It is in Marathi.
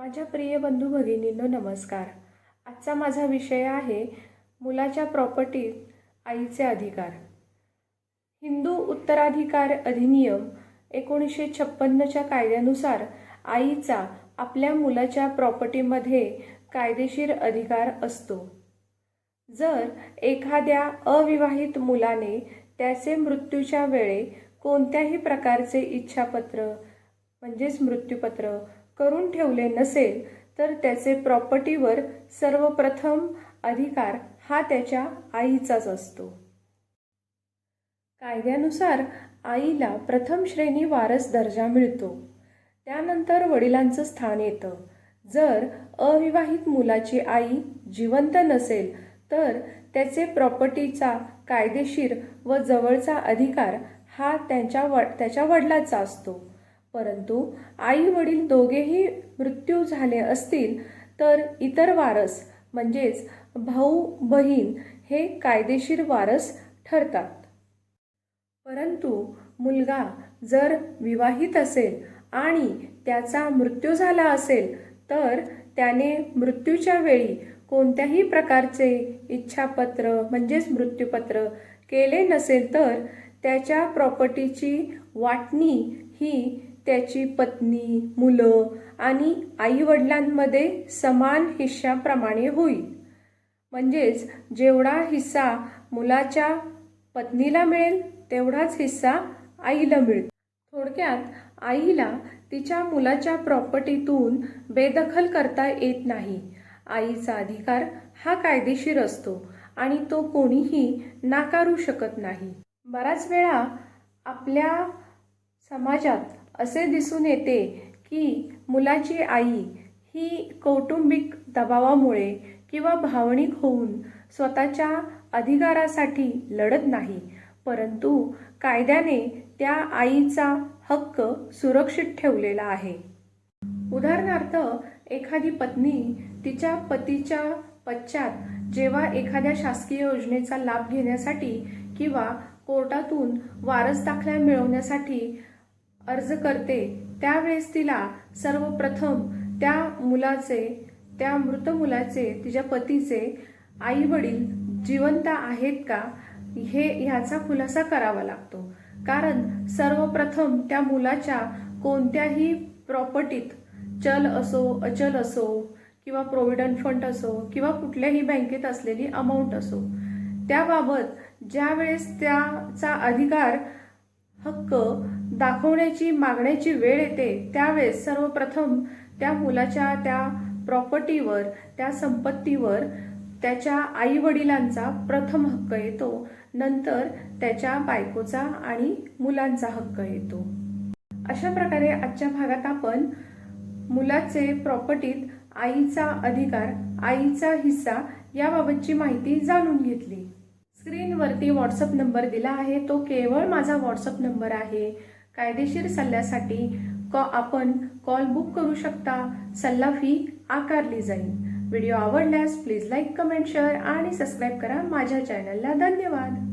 माझ्या प्रिय बंधू भगिनींनो नमस्कार. आजचा माझा विषय आहे मुलाच्या प्रॉपर्टीत आईचे अधिकार. हिंदू उत्तराधिकार अधिनियम एकोणीसशे छप्पन्नच्या कायद्यानुसार आईचा आपल्या मुलाच्या प्रॉपर्टीमध्ये कायदेशीर अधिकार असतो. जर एखाद्या अविवाहित मुलाने त्याचे मृत्यूच्या वेळे कोणत्याही प्रकारचे इच्छापत्र म्हणजेच मृत्यूपत्र करून ठेवले नसेल तर त्याचे प्रॉपर्टीवर सर्वप्रथम अधिकार हा त्याच्या आईचाच असतो. कायद्यानुसार आईला प्रथम श्रेणी वारस दर्जा मिळतो. त्यानंतर वडिलांचं स्थान येतं. जर अविवाहित मुलाची आई जिवंत नसेल तर त्याचे प्रॉपर्टीचा कायदेशीर व जवळचा अधिकार हा त्यांच्या व त्याच्या वडिलाचा असतो. परंतु आई वडील दोघेही मृत्यू झाले असतील तर इतर वारस म्हणजेच भाऊ बहीण हे कायदेशीर वारस ठरतात. परंतु मुलगा जर विवाहित असेल आणि त्याचा मृत्यू झाला असेल तर त्याने मृत्यूच्या वेळी कोणत्याही प्रकारचे इच्छापत्र म्हणजेच मृत्यूपत्र केले नसेल तर त्याच्या प्रॉपर्टीची वाटणी ही त्याची पत्नी मुलं आणि आईवडिलांमध्ये समान हिश्श्याप्रमाणे होईल म्हणजेच जेवढा हिस्सा मुलाच्या पत्नीला मिळेल तेवढाच हिस्सा आईला मिळतो थोडक्यात आईला तिच्या मुलाच्या प्रॉपर्टीतून बेदखल करता येत नाही. आईचा अधिकार हा कायदेशीर असतो आणि तो कोणीही नाकारू शकत नाही. बराच वेळा आपल्या समाजात असे दिसून येते की मुलाची आई ही कौटुंबिक दबावामुळे किंवा भावनिक होऊन स्वतःच्या अधिकारासाठी लढत नाही परंतु कायद्याने त्या आईचा हक्क सुरक्षित ठेवलेला आहे. उदाहरणार्थ एखादी पत्नी तिच्या पतीच्या पश्चात जेव्हा एखाद्या शासकीय योजनेचा लाभ घेण्यासाठी किंवा कोर्टातून वारस दाखल्या मिळवण्यासाठी अर्ज करते त्यावेळेस तिला सर्वप्रथम त्या मुलाचे त्या मृत मुलाचे तिच्या पतीचे आई वडील जिवंत आहेत का हे ह्याचा खुलासा करावा लागतो. कारण सर्वप्रथम त्या मुलाच्या कोणत्याही प्रॉपर्टीत चल असो अचल असो किंवा प्रोव्हिडंट फंड असो किंवा कुठल्याही बँकेत असलेली अमाऊंट असो त्याबाबत ज्यावेळेस त्याचा अधिकार हक्क दाखवण्याची मागण्याची वेळ येते त्यावेळेस सर्वप्रथम त्या मुलाच्या त्या प्रॉपर्टीवर त्या संपत्तीवर त्याच्या आई वडिलांचा प्रथम हक्क येतो. नंतर त्याच्या बायकोचा आणि मुलांचा हक्क येतो. अशा प्रकारे आजच्या भागात आपण मुलाचे प्रॉपर्टीत आईचा अधिकार आईचा हिस्सा याबाबतची माहिती जाणून घेतली. स्क्रीनवरती व्हॉट्सअप नंबर दिला आहे. तो केवळ माझा व्हॉट्सअप नंबर आहे. कायदेशीर सल्ल्यासाठी कॉ आपण कॉल बुक करू शकता. सल्ला फी आकारली जाईल. व्हिडिओ आवडल्यास प्लीज लाईक कमेंट शेअर आणि सबस्क्राईब करा माझ्या चॅनलला धन्यवाद.